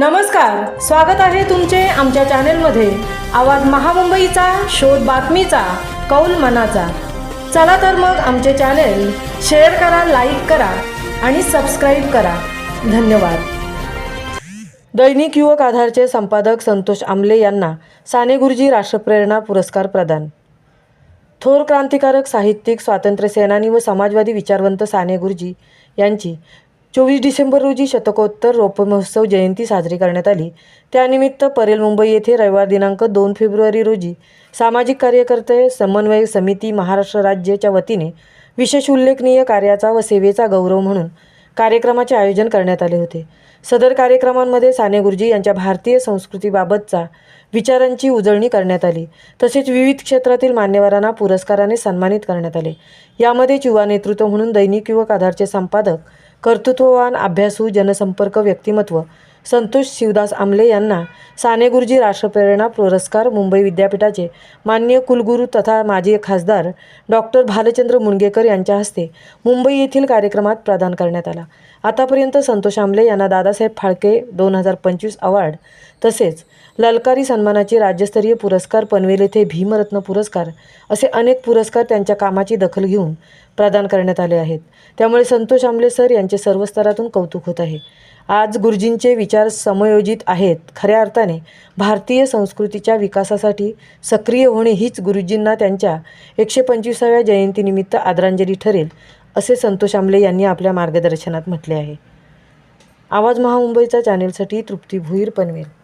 नमस्कार स्वागत आहे तुमचे आमच्या चॅनेलमध्ये. आवाज महामुंबईचा शोध बातमीचा कौल मनाचा. चला तर मग आमचे चॅनेल शेअर करा लाईक करा आणि सबस्क्राईब करा. धन्यवाद. दैनिक युवक आधारचे संपादक संतोष आमले यांना साने गुरुजी राष्ट्रप्रेरणा पुरस्कार प्रदान. थोर क्रांतिकारक साहित्यिक स्वातंत्र्यसेनानी व समाजवादी विचारवंत साने गुरुजी यांची चोवीस डिसेंबर रोजी शतकोत्तर रोपमहोत्सव जयंती साजरी करण्यात आली. त्यानिमित्त परेल मुंबई येथे रविवार दिनांक दोन फेब्रुवारी रोजी सामाजिक कार्यकर्ते समन्वय समिती महाराष्ट्र राज्याच्या वतीने विशेष उल्लेखनीय कार्याचा व सेवेचा गौरव म्हणून कार्यक्रमाचे आयोजन करण्यात आले होते. सदर कार्यक्रमांमध्ये साने गुरुजी यांच्या भारतीय संस्कृतीबाबतचा विचारांची उजळणी करण्यात आली. तसेच विविध क्षेत्रातील मान्यवरांना पुरस्काराने सन्मानित करण्यात आले. यामध्ये युवा नेतृत्व म्हणून दैनिक युवक आधारचे संपादक कर्तृत्ववान अभ्यासू जनसंपर्क व्यक्तिमत्व संतोष शिवदास आमले यांना साने गुरुजी राष्ट्रप्रेरणा पुरस्कार मुंबई विद्यापीठाचे मान्य कुलगुरू तथा माजी खासदार डॉक्टर भालचंद्र मुणगेकर यांच्या हस्ते मुंबई येथील कार्यक्रमात प्रदान करण्यात आला. आतापर्यंत संतोष आमले यांना दादासाहेब फाळके दोन हजार पंचवीस अवॉर्ड तसेच ललकारी सन्मानाचे राज्यस्तरीय पुरस्कार पनवेल येथे भीमरत्न पुरस्कार असे अनेक पुरस्कार त्यांच्या कामाची दखल घेऊन प्रदान करण्यात आले आहेत. त्यामुळे संतोष आमले सर यांचे सर्व स्तरातून कौतुक होत आहे. आज गुरुजींचे विचार समयोजित आहेत. खऱ्या अर्थाने भारतीय संस्कृतीच्या विकासासाठी सक्रिय होणे हीच गुरुजींना त्यांच्या एकशे पंचवीसाव्या जयंतीनिमित्त आदरांजली ठरेल असे संतोष आमले यांनी आपल्या मार्गदर्शनात म्हटले आहे. आवाज महामुंबईचा चॅनेलसाठी तृप्ती भुईर पनवेल.